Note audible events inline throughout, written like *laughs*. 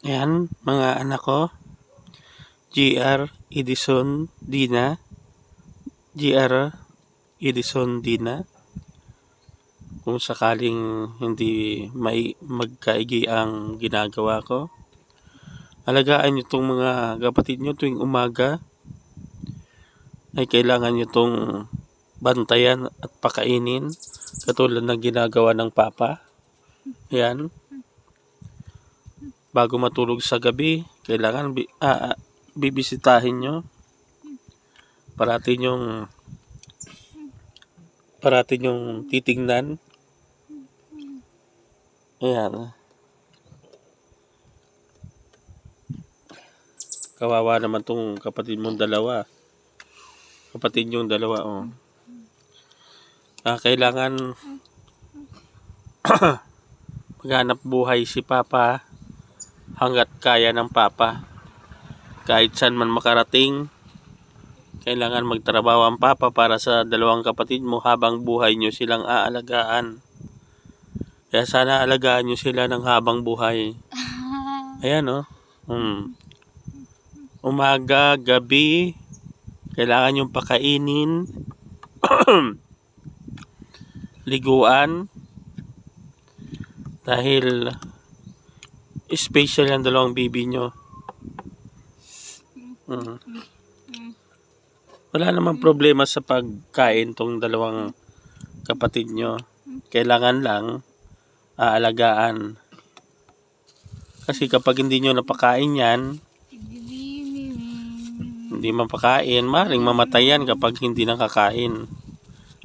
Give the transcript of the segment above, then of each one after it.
Ayan, mga anak ko. GR Edison Dina. GR Edison Dina. Kung sakaling hindi may magkaigi ang ginagawa ko. Alagaan nyo itong mga kapatid nyo tuwing umaga. Ay kailangan nyo itong bantayan at pakainin. Katulad ng ginagawa ng papa. Ayan bago matulog sa gabi, kailangan bi- ah, ah, bibisitahin nyo. Parati nyong parati nyong titingnan. Ayan. Kawawa naman tong kapatid mong dalawa. Kapatid yung dalawa, oh. Ah, kailangan *clears throat* maghanap buhay si Papa hanggat kaya ng Papa. Kahit saan man makarating, kailangan magtrabaho ang Papa para sa dalawang kapatid mo habang buhay nyo silang aalagaan. Kaya sana alagaan nyo sila ng habang buhay. *laughs* Ayan oh. Hmm. Umaga, gabi, kailangan yung pakainin, *clears throat* liguan, dahil special ang dalawang bibi nyo. Mm. Wala namang problema sa pagkain tong dalawang kapatid nyo. Kailangan lang aalagaan. Kasi kapag hindi nyo napakain yan, hindi mapakain, maring mamatay yan kapag hindi nakakain.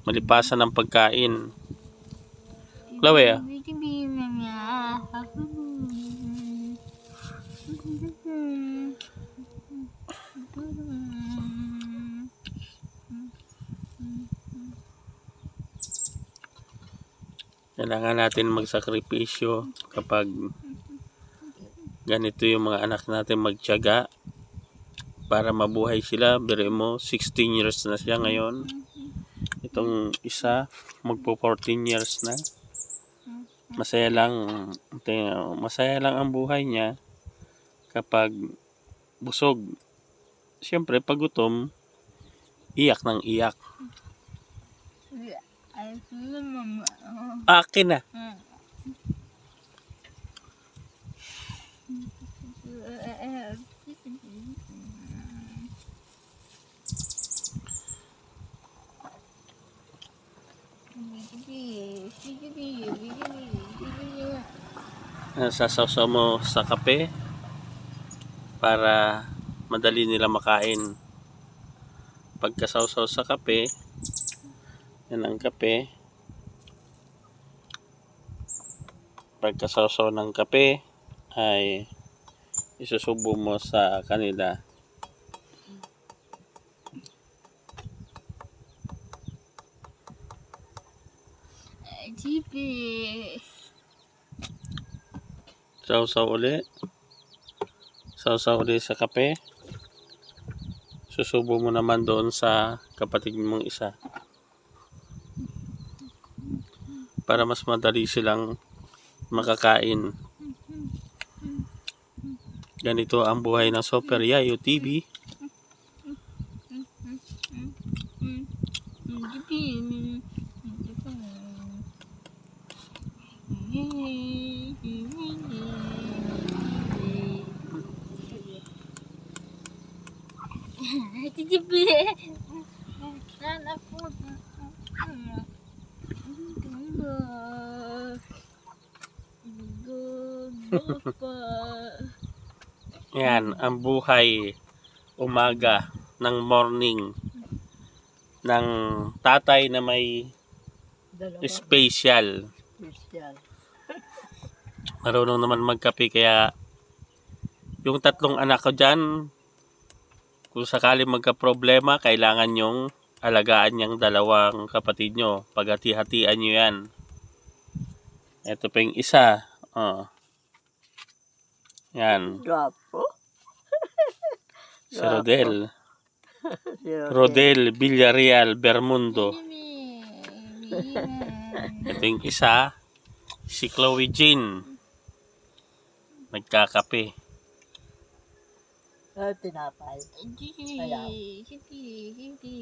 Malipasan ng pagkain. Chloe, ah. Kailangan natin magsakripisyo kapag ganito yung mga anak natin magtiyaga para mabuhay sila. Biro mo, 16 years na siya ngayon. Itong isa, magpo 14 years na. Masaya lang, masaya lang ang buhay niya kapag busog. Siyempre, pag gutom, iyak ng iyak. Akin na. Sasawsaw mo sa kape para madali nila makain. Pagkasawsaw sa kape, yan ang kape. Pagkasawsaw ng kape ay isusubo mo sa kanila. Sawsaw uli. Sawsaw uli sa kape. Susubo mo naman doon sa kapatid mong isa. Para mas madali silang makakain. Ganito ang buhay ng Super Yayo TV. Titipi. Anak ko. *laughs* Yan, ang buhay umaga ng morning ng tatay na may special. *laughs* Marunong naman magkape kaya yung tatlong anak ko dyan, kung sakali magka-problema, kailangan nyong alagaan yung dalawang kapatid nyo. Paghati-hatian nyo yan. Ito pa yung isa. Oh. Yan. Gwapo. *laughs* Si Rodel. Rodel. Villarreal Bermundo. Ito yung isa. Si Chloe Jean. Nagkakape. Ah, tinapay. Ayaw. sige, sige.